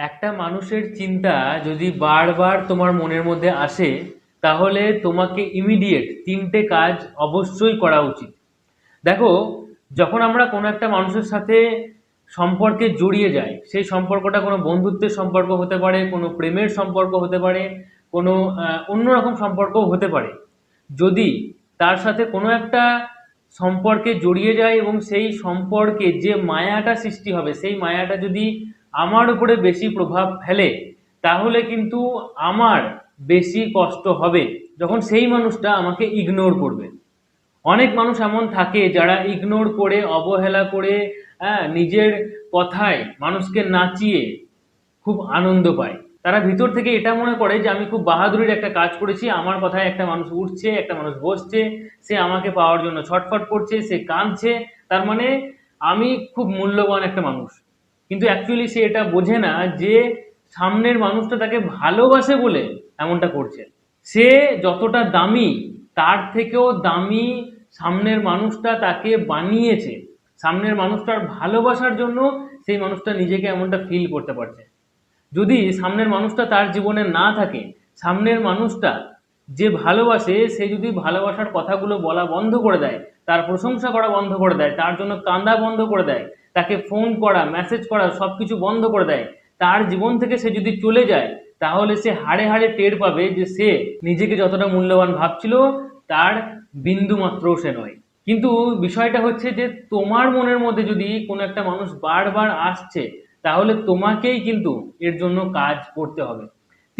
একটা মানুষের চিন্তা যদি বারবার তোমার মনের মধ্যে আসে, তাহলে তোমাকে ইমিডিয়েট তিনটে কাজ অবশ্যই করা উচিত। দেখো, যখন আমরা কোনো একটা মানুষের সাথে সম্পর্কে জড়িয়ে যাই, সেই সম্পর্কটা কোনো বন্ধুত্বের সম্পর্ক হতে পারে, কোনো প্রেমের সম্পর্ক হতে পারে, কোনো অন্যরকম সম্পর্কও হতে পারে। যদি তার সাথে কোনো একটা সম্পর্কে জড়িয়ে যায় এবং সেই সম্পর্কে যে মায়াটা সৃষ্টি হবে, সেই মায়াটা যদি আমার উপরে বেশি প্রভাব ফেলে, তাহলে কিন্তু আমার বেশি কষ্ট হবে যখন সেই মানুষটা আমাকে ইগনোর করবে। অনেক মানুষ এমন থাকে যারা ইগনোর করে, অবহেলা করে হ্যাঁ নিজের কথায় মানুষকে নাচিয়ে খুব আনন্দ পায়। তারা ভিতর থেকে এটা মনে করে যে আমি খুব বাহাদুরির একটা কাজ করেছি, আমার কথায় একটা মানুষ উঠছে, একটা মানুষ বসছে, সে আমাকে পাওয়ার জন্য ছটফট করছে, সে কাঁদছে, তার মানে আমি খুব মূল্যবান একটা মানুষ। কিন্তু অ্যাকচুয়ালি সে এটা বোঝে না যে সামনের মানুষটা তাকে ভালোবাসে বলে এমনটা করছে। সে যতটা দামি, তার থেকেও দামি সামনের মানুষটা তাকে বানিয়েছে। সামনের মানুষটার ভালোবাসার জন্য সেই মানুষটা নিজেকে এমনটা ফিল করতে পারছে। যদি সামনের মানুষটা তার জীবনে না থাকে, সামনের মানুষটা যে ভালোবাসে, সে যদি ভালোবাসার কথাগুলো বলা বন্ধ করে দেয়, তার প্রশংসা করা বন্ধ করে দেয়, তার জন্য কান্দা বন্ধ করে দেয় তাকে ফোন করা মেসেজ করা সব কিছু বন্ধ করে দেয়। তার জীবন থেকে সে যদি চলে যায়, তাহলে সে হাড়ে হাড়ে টের পাবে যে সে নিজেকে যতটা মূল্যবান ভাবছিল, তার বিন্দু মাত্রও সে নয়। কিন্তু বিষয়টা হচ্ছে যে, তোমার মনের মধ্যে যদি কোনো একটা মানুষ বারবার আসছে, তাহলে তোমাকেই কিন্তু এর জন্য কাজ করতে হবে।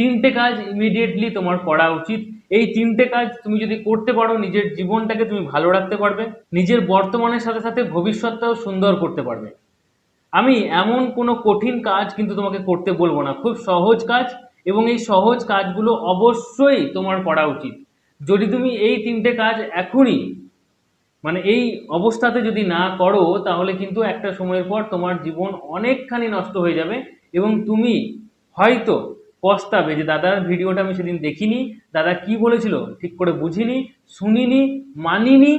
তিনটে কাজ ইমিডিয়েটলি তোমার করা উচিত। এই তিনটে কাজ তুমি যদি করতে পারো, নিজের জীবনটাকে তুমি ভালো রাখতে পারবে, নিজের বর্তমানের সাথে সাথে ভবিষ্যৎটাও সুন্দর করতে পারবে। আমি এমন কোনো কঠিন কাজ কিন্তু তোমাকে করতে বলব না, খুব সহজ কাজ এবং এই সহজ কাজগুলো অবশ্যই তোমার করা উচিত। যদি তুমি এই তিনটে কাজ এখনই মানে এই অবস্থাতে যদি না করো, তাহলে কিন্তু একটা সময়ের পর তোমার জীবন অনেকখানি নষ্ট হয়ে যাবে এবং তুমি হয়তো পস্তাবে যে দাদার ভিডিওটা আমি সেদিন দেখিনি। দাদা কি বলেছিল ঠিক করে বুঝিনি, শুনিনি, মানিনি।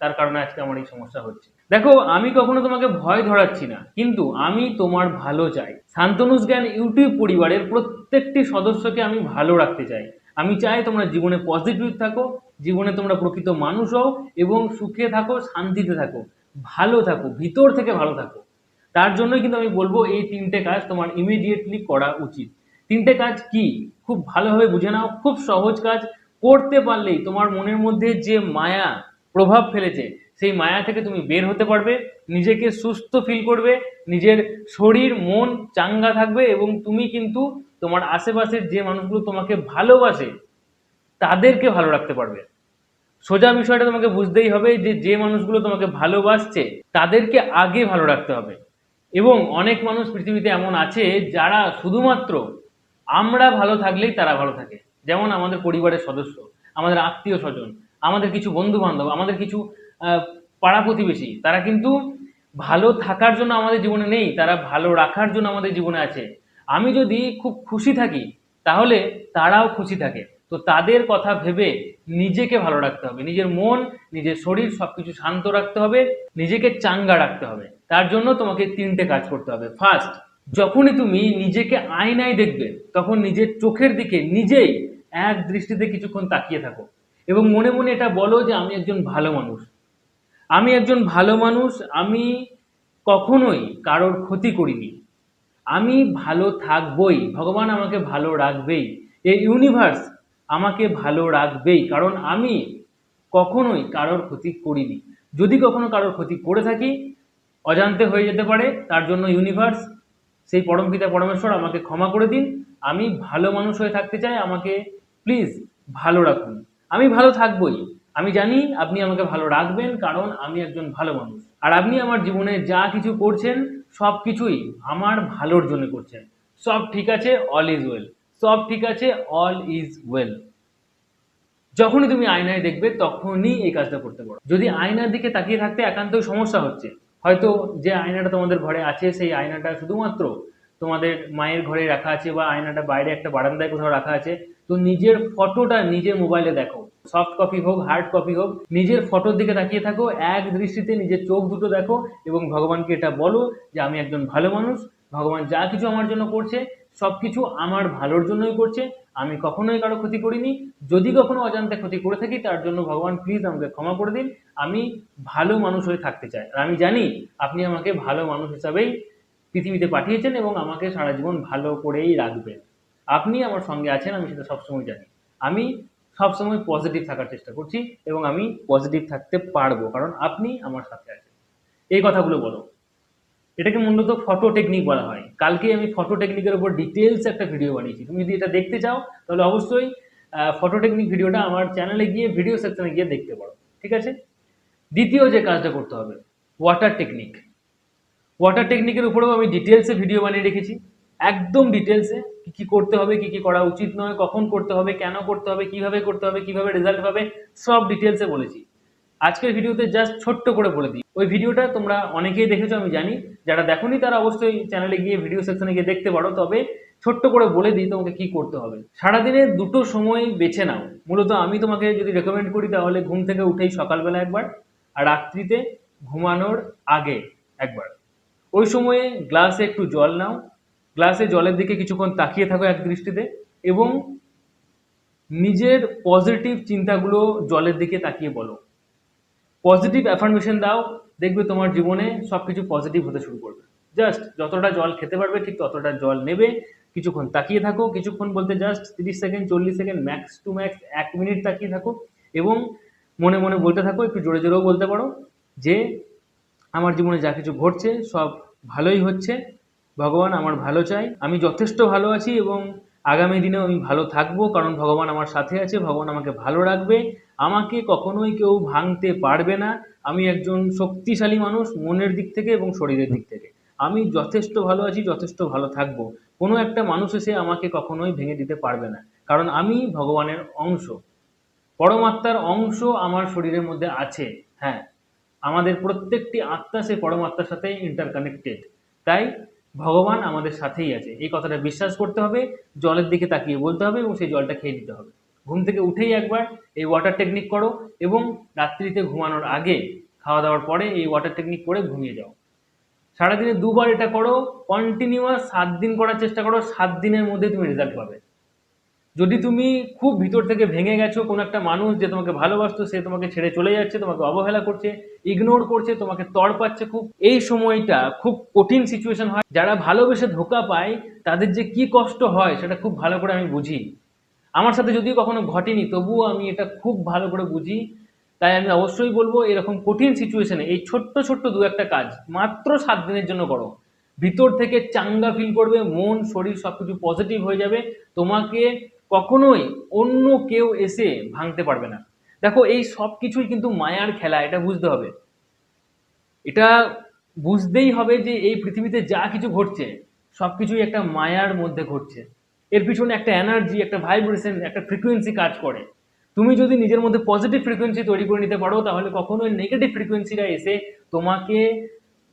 তার কারণে আজকে আমার এই সমস্যা হচ্ছে। দেখো, আমি কখনো তোমাকে ভয় ধরাচ্ছি না, কিন্তু আমি তোমার ভালো চাই। শান্তনুষ জ্ঞান ইউটিউব পরিবারের প্রত্যেকটি সদস্যকে আমি ভালো রাখতে চাই। আমি চাই তোমরা জীবনে পজিটিভ থাকো, জীবনে তোমরা প্রকৃত মানুষ হও এবং সুখে থাকো, শান্তিতে থাকো, ভালো থাকো, ভিতর থেকে ভালো থাকো। তার জন্যই কিন্তু আমি বলব, এই তিনটে কাজ তোমার ইমিডিয়েটলি করা উচিত। তিনটে কাজ কি? খুব ভালোভাবে বুঝে নাও, খুব সহজ কাজ। করতে পারলেই তোমার মনের মধ্যে যে মায়া, প্রভাব ফেলেছে, সেই মায়া থেকে তুমি বের হতে পারবে, নিজেকে সুস্থ ফিল করবে, নিজের শরীর, মন চাঙ্গা থাকবে এবং তুমি কিন্তু তোমার আশেপাশের যে মানুষগুলো তোমাকে ভালোবাসে, তাদেরকে ভালো রাখতে পারবে। সোজা বিষয়টা তোমাকে বুঝতেই হবে যে যে মানুষগুলো তোমাকে ভালোবাসছে, তাদেরকে আগে ভালো রাখতে হবে। এবং অনেক মানুষ পৃথিবীতে এমন আছে যারা শুধুমাত্র আমরা ভালো থাকলেই তারা ভালো থাকে। যেমন আমাদের পরিবারের সদস্য, আমাদের আত্মীয় স্বজন, আমাদের কিছু বন্ধু বান্ধব আমাদের কিছু পাড়া প্রতিবেশী, তারা কিন্তু ভালো থাকার জন্য আমাদের জীবনে নেই, তারা ভালো রাখার জন্য আমাদের জীবনে আছে। আমি যদি খুব খুশি থাকি, তাহলে তারাও খুশি থাকে। তো তাদের কথা ভেবে নিজেকে ভালো রাখতে হবে। নিজের মন, নিজের শরীর সব কিছু শান্ত রাখতে হবে, নিজেকে চাঙ্গা রাখতে হবে। তার জন্য তোমাকে তিনটে কাজ করতে হবে। ফার্স্ট যখনই তুমি নিজেকে আয়নায় দেখবে, তখন নিজের চোখের দিকে নিজেই এক দৃষ্টিতে কিছুক্ষণ তাকিয়ে থাকো এবং মনে মনে এটা বলো যে আমি একজন ভালো মানুষ। আমি একজন ভালো মানুষ, আমি কখনোই কারোর ক্ষতি করিনি। আমি ভালো থাকবই, ভগবান আমাকে ভালো রাখবেই, এই ইউনিভার্স আমাকে ভালো রাখবেই, কারণ আমি কখনোই কারোর ক্ষতি করিনি। যদি কখনো কারোর ক্ষতি করে থাকি, অজান্তে হয়ে যেতে পারে, তার জন্য ইউনিভার্স সেই পরমপিতা পরমেশ্বর আমাকে ক্ষমা করে দিন। আমি ভালো মানুষ হয়ে থাকতে চাই, আমাকে প্লিজ ভালো রাখুন। আমি ভালো থাকবই। আমি জানি আপনি আমাকে ভালো রাখবেন, কারণ আমি একজন ভালো মানুষ। আর আপনি আমার জীবনে যা কিছু করছেন, সব কিছুই আমার ভালোর জন্য করছেন। সব ঠিক আছে অল ইজ ওয়েল সব ঠিক আছে অল ইজ ওয়েল যখনই তুমি আয়নায় দেখবে, তখনই এই কাজটা করতে পারো। যদি আয়নার দিকে তাকিয়ে থাকতে একান্তই সমস্যা হচ্ছে। হয়তো যে আয়নাটা তোমাদের ঘরে আছে, সেই আয়নাটা শুধুমাত্র তোমাদের মায়ের ঘরে রাখা আছে বা আয়নাটা বাইরে একটা বারান্দায় কোথাও রাখা আছে। তো নিজের ফটোটা নিজের মোবাইলে দেখো। সফট কপি হোক, হার্ড কপি হোক, নিজের ফটোর দিকে তাকিয়ে থাকো, এক দৃষ্টিতে নিজের চোখ দুটো দেখো এবং ভগবানকে এটা বলো যে আমি একজন ভালো মানুষ, ভগবান যা কিছু আমার জন্য করছে সব কিছু আমার ভালোর জন্যই করছে, আমি কখনোই কারও ক্ষতি করিনি। যদি কখনো অজান্তে ক্ষতি করে থাকি, তার জন্য ভগবান প্লিজ আমাকে ক্ষমা করে দিন। আমি ভালো মানুষ হয়ে থাকতে চাই। আর আমি জানি আপনি আমাকে ভালো মানুষ হিসাবেই পৃথিবীতে পাঠিয়েছেন এবং আমাকে সারা জীবন ভালো করেই রাখবেন। আপনি আমার সঙ্গে আছেন, আমি সেটা সবসময় জানি। আমি সবসময় পজিটিভ থাকার চেষ্টা করছি এবং আমি পজিটিভ থাকতে পারব, কারণ আপনি আমার সাথে আছেন। এই কথাগুলো বলো। এটাকে মূলত ফটো টেকনিক বলা হয়। কালকে আমি ফটো টেকনিকের উপর ডিটেলস একটা ভিডিও বানিয়েছি। তুমি যদি এটা দেখতে চাও, তাহলে অবশ্যই ফটো টেকনিক ভিডিওটা আমার চ্যানেলে গিয়ে ভিডিও সেকশনে গিয়ে দেখতে পারো। ঠিক আছে? দ্বিতীয় যে কাজটা করতে হবে ওয়াটার টেকনিক ওয়াটার টেকনিকের উপরেও আমি ডিটেলসে ভিডিও বানিয়ে রেখেছি। একদম ডিটেলসে কী কি করতে হবে, কী কী করা উচিত নয়, কখন করতে হবে, কেন করতে হবে, কীভাবে করতে হবে, কীভাবে রেজাল্ট পাবে, সব ডিটেলসে বলেছি। আজকের ভিডিওতে জাস্ট ছোট্ট করে বলে দিই। ওই ভিডিওটা তোমরা অনেকেই দেখেছ, আমি জানি। যারা দেখোনি, তারা অবশ্যই চ্যানেলে গিয়ে ভিডিও সেকশনে গিয়ে দেখতে পারো। তবে ছোট্ট করে বলে দিই তোমাকে কি করতে হবে। সারাদিনে দুটো সময় বেছে নাও। মূলত আমি তোমাকে যদি রেকমেন্ড করি, তাহলে ঘুম থেকে উঠেই সকালবেলা একবার আর রাত্রিতে ঘুমানোর আগে একবার। ওই সময়ে গ্লাসে একটু জল নাও। গ্লাসে জলের দিকে কিছুক্ষণ তাকিয়ে থাকো এক দৃষ্টিতে এবং নিজের পজিটিভ চিন্তাগুলো জলের দিকে তাকিয়ে বলো। পজিটিভ অ্যাফার্মেশন দাও, দেখবে তোমার জীবনে সব কিছু পজিটিভ হতে শুরু করবে। জাস্ট যতটা জল খেতে পারবে, ঠিক ততটা জল নেবে। কিছুক্ষণ তাকিয়ে থাকো, কিছুক্ষণ বলতে জাস্ট তিরিশ সেকেন্ড চল্লিশ সেকেন্ড ম্যাক্স টু ম্যাক্স এক মিনিট তাকিয়ে থাকো এবং মনে মনে বলতে থাকো, একটু জোরে জোরেও বলতে পারো যে, আমার জীবনে যা কিছু ঘটছে সব ভালোই হচ্ছে। ভগবান আমার ভালো চাই আমি যথেষ্ট ভালো আছি এবং আগামী দিনেও আমি ভালো থাকব, কারণ ভগবান আমার সাথে আছে, ভগবান আমাকে ভালো রাখবে। আমাকে কখনোই কেউ ভাঙতে পারবে না। আমি একজন শক্তিশালী মানুষ, মনের দিক থেকে এবং শরীরের দিক থেকে। আমি যথেষ্ট ভালো আছি, যথেষ্ট ভালো থাকব। কোনো একটা মানুষ এসে আমাকে কখনোই ভেঙে দিতে পারবে না, কারণ আমি ভগবানের অংশ। পরমাত্মার অংশ আমার শরীরের মধ্যে আছে হ্যাঁ। আমাদের প্রত্যেকটি আত্মা সে পরমাত্মার সাথে ইন্টারকানেক্টেড তাই ভগবান আমাদের সাথেই আছে। এই কথাটা বিশ্বাস করতে হবে, জলের দিকে তাকিয়ে বলতে হবে এবং সেই জলটা খেয়ে নিতে হবে। ঘুম থেকে উঠেই একবার এই ওয়াটার টেকনিক করো এবং রাত্রিতে ঘুমানোর আগে খাওয়া দাওয়ার পরে এই ওয়াটার টেকনিক করে ঘুমিয়ে যাও। সারাদিনে দুবার এটা করো কন্টিনিউয়াস সাত দিন করার চেষ্টা করো, সাত দিনের মধ্যে তুমি রেজাল্ট পাবে। যদি তুমি খুব ভিতর থেকে ভেঙে গেছো, কোনো একটা মানুষ যে তোমাকে ভালোবাসতো, সে তোমাকে ছেড়ে চলে যাচ্ছে, তোমাকে অবহেলা করছে ইগনোর করছে, তোমাকে তড় পাচ্ছে খুব, এই সময়টা খুব কঠিন সিচুয়েশন হয়। যারা ভালোবেসে ধোকা পায়, তাদের যে কি কষ্ট হয়, সেটা খুব ভালো করে আমি বুঝি। আমার সাথে যদিও কখনো ঘটেনি, তবুও আমি এটা খুব ভালো করে বুঝি। তাই আমি অবশ্যই বলব, এরকম কঠিন সিচুয়েশনে এই ছোট্ট ছোট্ট দু একটা কাজ মাত্র সাত দিনের জন্য করো। ভিতর থেকে চাঙ্গা ফিল করবে, মন, শরীর সব কিছু পজিটিভ হয়ে যাবে। তোমাকে কখনোই অন্য কেউ এসে ভাঙতে পারবে না। দেখো, এই সব কিছুই কিন্তু মায়ার খেলা, এটা বুঝতে হবে। এটা বুঝতেই হবে যে এই পৃথিবীতে যা কিছু ঘটছে, সব কিছুই একটা মায়ার মধ্যে ঘটছে। এর পিছনে একটা এনার্জি একটা ভাইব্রেশন একটা ফ্রিকোয়েন্সি কাজ করে। তুমি যদি নিজের মধ্যে পজিটিভ ফ্রিকোয়েন্সি তৈরি করে নিতে পারো, তাহলে কখনোই নেগেটিভ ফ্রিকোয়েন্সিরা এসে তোমাকে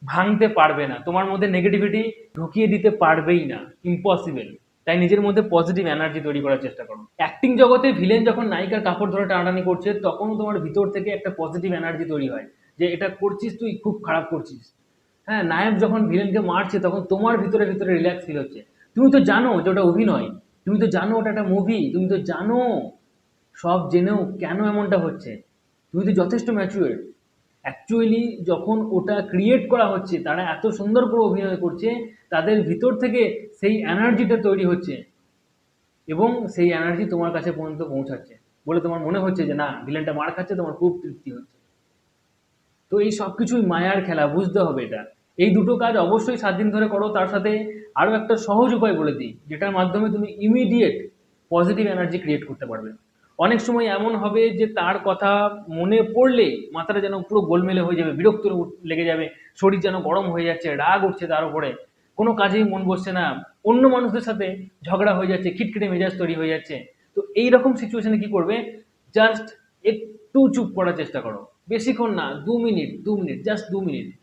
ভাঙতে পারবে না। তোমার মধ্যে নেগেটিভিটি ঢুকিয়ে দিতে পারবেই না। ইম্পসিবল তাই নিজের মধ্যে পজিটিভ এনার্জি তৈরি করার চেষ্টা করো। অ্যাক্টিং জগতে ভিলেন যখন নায়িকার কাপড় ধরে টানাটানি করছে, তখনও তোমার ভিতর থেকে একটা পজিটিভ এনার্জি তৈরি হয়, যে এটা করছিস তুই, খুব খারাপ করছিস। হ্যাঁ নায়ক যখন ভিলেনকে মারছে, তখন তোমার ভিতরে ভিতরে রিল্যাক্স ফিল হচ্ছে। তুমি তো জানো যে ওটা অভিনয়, তুমি তো জানো ওটা একটা মুভি তুমি তো জানো, সব জেনেও কেন এমনটা হচ্ছে। তুমি তো যথেষ্ট ম্যাচুয়ার অ্যাকচুয়ালি যখন ওটা ক্রিয়েট করা হচ্ছে, তারা এত সুন্দর করে অভিনয় করছে, তাদের ভিতর থেকে সেই এনার্জিটা তৈরি হচ্ছে। এবং সেই এনার্জি তোমার কাছে পর্যন্ত পৌঁছাচ্ছে। বলে তোমার মনে হচ্ছে যে, না ভিলেনটা মার খাচ্ছে, তোমার খুব তৃপ্তি হচ্ছে। তো এই সব কিছুই মায়ার খেলা, বুঝতে হবে এটা। এই দুটো কাজ অবশ্যই সাত দিন ধরে করো, তার সাথে আরও একটা সহজ উপায় বলে দিই, যেটার মাধ্যমে তুমি ইমিডিয়েট পজিটিভ এনার্জি ক্রিয়েট করতে পারবে। অনেক সময় এমন হবে যে তার কথা মনে পড়লে মাথাটা যেন পুরো গোলমেলে হয়ে যাবে, বিরক্ত লেগে যাবে, শরীর যেন গরম হয়ে যাচ্ছে, রাগ উঠছে তার উপরে। কোনো কাজেই মন বসছে না। অন্য মানুষদের সাথে ঝগড়া হয়ে যাচ্ছে, খিটখিটে মেজাজ তৈরি হয়ে যাচ্ছে। তো এই রকম সিচুয়েশনে কি করবে? জাস্ট একটু চুপ করার চেষ্টা করো। বেশিক্ষণ না, দু মিনিট দু মিনিট জাস্ট দু মিনিট।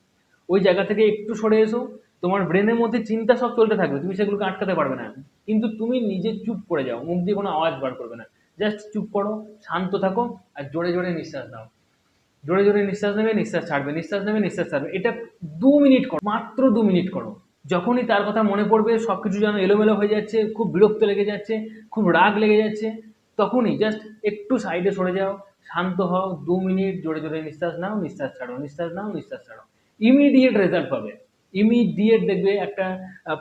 ওই জায়গা থেকে একটু সরে এসো। তোমার ব্রেনের মধ্যে চিন্তা সব চলতে থাকবে। তুমি সেগুলোকে আটকাতে পারবে না। কিন্তু তুমি নিজে চুপ করে যাও। মুখ দিয়ে কোনো আওয়াজ বার করবে না। জাস্ট চুপ করো, শান্ত থাকো আর জোরে জোরে নিঃশ্বাস নাও। জোরে জোরে নিঃশ্বাস নেবে, নিঃশ্বাস ছাড়বে, নিঃশ্বাস নেবে, নিঃশ্বাস ছাড়বে। এটা দু মিনিট করো, মাত্র দু মিনিট করো। যখনই তার কথা মনে পড়বে সব কিছু যেন এলোমেলো হয়ে যাচ্ছে, খুব বিরক্ত লেগে যাচ্ছে, খুব রাগ লেগে যাচ্ছে, তখনই জাস্ট একটু সাইডে সরে যাও, শান্ত হও, দু মিনিট জোরে জোরে নিঃশ্বাস নাও, নিঃশ্বাস ছাড়ো, নিঃশ্বাস নাও, নিঃশ্বাস ছাড়ো। ইমিডিয়েট রেজাল্ট পাবে। ইমিডিয়েট দেখবে একটা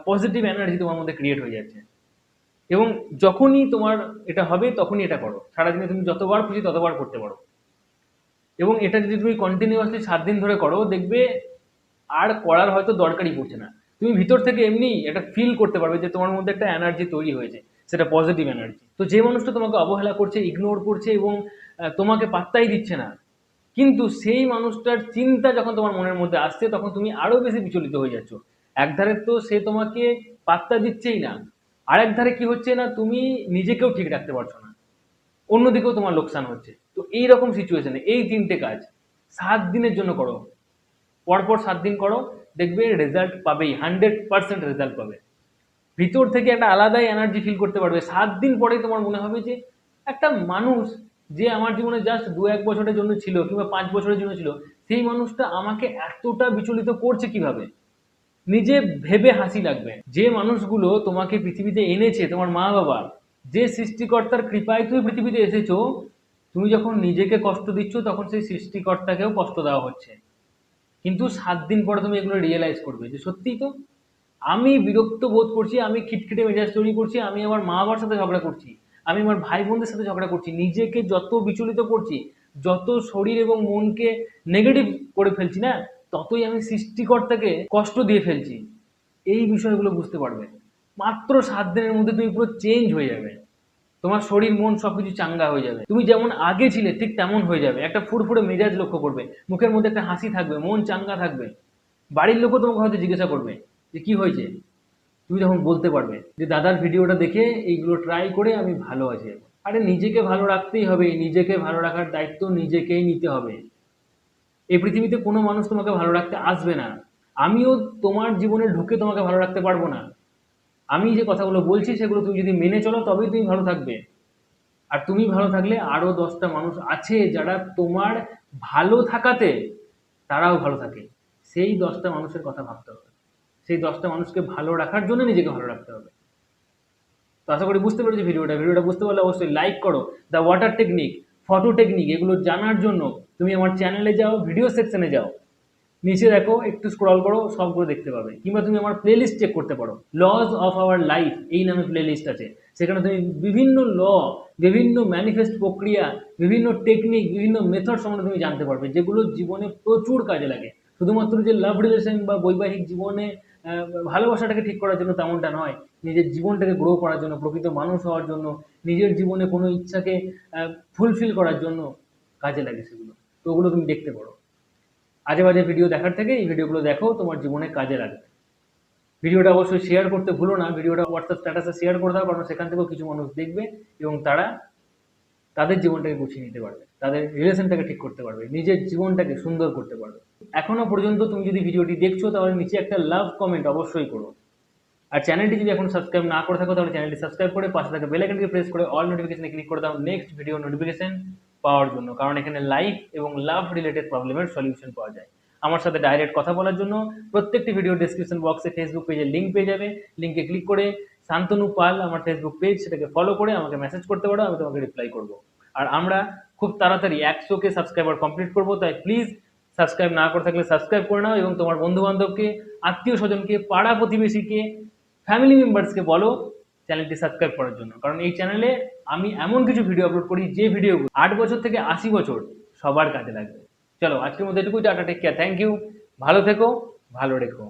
পজিটিভ এনার্জি তোমার মধ্যে ক্রিয়েট হয়ে যাচ্ছে। এবং যখনই তোমার এটা হবে, তখনই এটা করো। সারাদিনে তুমি যতবার খুশি ততবার করতে পারো। এবং এটা যদি তুমি কন্টিনিউয়াসলি সাত দিন ধরে করো, দেখবে আর করার হয়তো দরকারই পড়ছে না। তুমি ভিতর থেকে এমনি এটা ফিল করতে পারবে যে তোমার মধ্যে একটা এনার্জি তৈরি হয়েছে, সেটা পজিটিভ এনার্জি তো যে মানুষটা তোমাকে অবহেলা করছে ইগনোর করছে এবং তোমাকে পাত্তাই দিচ্ছে না, কিন্তু সেই মানুষটার চিন্তা যখন তোমার মনের মধ্যে আসছে, তখন তুমি আরও বেশি বিচলিত হয়ে যাচ্ছ। একধারে তো সে তোমাকে পাত্তা দিচ্ছেই না। আরেক ধারে কি হচ্ছে না, তুমি নিজেকেও ঠিক রাখতে পারছ না। অন্যদিকেও তোমার লোকসান হচ্ছে। তো এই রকম সিচুয়েশনে এই তিনটে কাজ সাত দিনের জন্য করো। পরপর সাত দিন করো, দেখবে রেজাল্ট পাবেই হান্ড্রেড পার্সেন্ট রেজাল্ট পাবে। ভিতর থেকে একটা আলাদাই এনার্জি ফিল করতে পারবে। সাত দিন পরেই তোমার মনে হবে যে একটা মানুষ যে আমার জীবনে জাস্ট দু এক বছরের জন্য ছিল কিংবা পাঁচ বছরের জন্য ছিল, সেই মানুষটা আমাকে এতটা বিচলিত করছে কীভাবে? নিজে ভেবে হাসি লাগবে। যে মানুষগুলো তোমাকে পৃথিবীতে এনেছে, তোমার মা বাবা যে সৃষ্টিকর্তার কৃপায় তুমি পৃথিবীতে এসেছ, তুমি যখন নিজেকে কষ্ট দিচ্ছ, তখন সেই সৃষ্টিকর্তাকেও কষ্ট দেওয়া হচ্ছে। কিন্তু সাত দিন পরে তুমি এগুলো রিয়েলাইজ করবে যে সত্যিই তো, আমি বিরক্ত বোধ করছি, আমি খিটখিটে মেজাজ তৈরি করছি, আমি আমার মা বাবার সাথে ঝগড়া করছি, আমি আমার ভাই বোনদের সাথে ঝগড়া করছি, নিজেকে যত বিচলিত করছি, যত শরীর এবং মনকে নেগেটিভ করে ফেলছি না ততই আমি সৃষ্টিকর্তাকে কষ্ট দিয়ে ফেলছি। এই বিষয়গুলো বুঝতে পারবে। মাত্র সাত দিনের মধ্যে তুমি পুরো চেঞ্জ হয়ে যাবে। তোমার শরীর, মন সবকিছু চাঙ্গা হয়ে যাবে। তুমি যেমন আগে ছিলে, ঠিক তেমন হয়ে যাবে। একটা ফুরফুরে মেজাজ লক্ষ্য করবে। মুখের মধ্যে একটা হাসি থাকবে, মন চাঙ্গা থাকবে। বাড়ির লোকও তোমাকে হয়তো জিজ্ঞাসা করবে যে, কি হয়েছে? তুমি তখন বলতে পারবে যে, দাদার ভিডিওটা দেখে এইগুলো ট্রাই করে আমি ভালো আছি। আরে, নিজেকে ভালো রাখতেই হবে। নিজেকে ভালো রাখার দায়িত্ব নিজেকেই নিতে হবে। এই পৃথিবীতে কোনো মানুষ তোমাকে ভালো রাখতে আসবে না। আমিও তোমার জীবনে ঢুকে তোমাকে ভালো রাখতে পারব না। আমি যে কথাগুলো বলছি সেগুলো তুমি যদি মেনে চলো, তবেই তুমি ভালো থাকবে। আর তুমি ভালো থাকলে আরও দশটা মানুষ আছে যারা তোমার ভালো থাকাতে তারাও ভালো থাকে। সেই দশটা মানুষের কথা ভাবতে হবে। সেই দশটা মানুষকে ভালো রাখার জন্য নিজেকে ভালো রাখতে হবে। তো আশা করি বুঝতে পেরেছি ভিডিওটা। ভিডিওটা বুঝতে পারলে অবশ্যই লাইক করো। The water technique photo technique এগুলো জানার জন্য তুমি আমার চ্যানেলে যাও ভিডিও সেকশনে যাও। নিচে দেখো, একটু স্ক্রল করো, সবগুলো দেখতে পাবে। কিংবা তুমি আমার প্লেলিস্ট চেক করতে পারো। লজ অফ আওয়ার লাইফ এই নামে প্লেলিস্ট আছে। সেখানে তুমি বিভিন্ন ল বিভিন্ন ম্যানিফেস্ট প্রক্রিয়া, বিভিন্ন টেকনিক বিভিন্ন মেথড সম্বন্ধে তুমি জানতে পারবে, যেগুলো জীবনে প্রচুর কাজে লাগে। শুধুমাত্র যে লাভ রিলেশন বা বৈবাহিক জীবনে ভালোবাসাটাকে ঠিক করার জন্য তেমনটা নয়। নিজের জীবনটাকে গ্রো করার জন্য, প্রকৃত মানুষ হওয়ার জন্য, নিজের জীবনে কোনো ইচ্ছাকে ফুলফিল করার জন্য কাজে লাগে সেগুলো। তো ওগুলো তুমি দেখতে পারো। আজে বাজে ভিডিও দেখার থেকে এই ভিডিওগুলো দেখো, তোমার জীবনে কাজে লাগবে। ভিডিওটা অবশ্যই শেয়ার করতে ভুলো না। ভিডিওটা হোয়াটসঅ্যাপ স্ট্যাটাসে শেয়ার করে দাও, কারণ সেখান থেকেও কিছু মানুষ দেখবে এবং তারা তাদের জীবনটাকে গুছিয়ে নিতে পারবে, তাদের রিলেশনটাকে ঠিক করতে পারবে, নিজের জীবনটাকে সুন্দর করতে পারবে। এখনও পর্যন্ত তুমি যদি ভিডিওটি দেখছ, তাহলে নিচে একটা লাভ কমেন্ট অবশ্যই করো। আর চ্যানেলটি যদি এখন সাবস্ক্রাইব না করে থাকো, তাহলে চ্যানেলটি সাবস্ক্রাইব করে পাশে থাকা বেল আইকনটিকে প্রেস করে অল নোটিফিকেশনে ক্লিক করে দাও নেক্সট ভিডিও নোটিফিকেশন পাওয়ার জন্য। কারণ এখানে লাইফ এবং লাভ রিলেটেড প্রবলেমের সলিউশন পাওয়া যায়। আমার সাথে ডাইরেক্ট কথা বলার জন্য প্রত্যেকটি ভিডিও ডেসক্রিপশন বক্সে ফেসবুক পেজে লিঙ্ক পেয়ে যাবে। লিঙ্কে ক্লিক করে শান্তনু পাল আমার ফেসবুক পেজ সেটাকে ফলো করে আমাকে মেসেজ করতে পারো, আমি তোমাকে রিপ্লাই করব। আর আমরা খুব তাড়াতাড়ি একশোকে সাবস্ক্রাইবার কমপ্লিট করব, তাই প্লিজ সাবস্ক্রাইব না করে থাকলে সাবস্ক্রাইব করে নাও এবং তোমার বন্ধু বান্ধবকে আত্মীয় স্বজনকে, পাড়া প্রতিবেশীকে ফ্যামিলি মেম্বার্সকে বলো চ্যানেলটি সাবস্ক্রাইব করার জন্য। কারণ এই চ্যানেলে আমি এমন কিছু ভিডিও আপলোড করি যে ভিডিও আট বছর থেকে আশি বছর সবার কাজে লাগবে। চলো, আজকের মধ্যে এটুকুই, tata take care thank you ভালো থেকো, ভালো রেখো।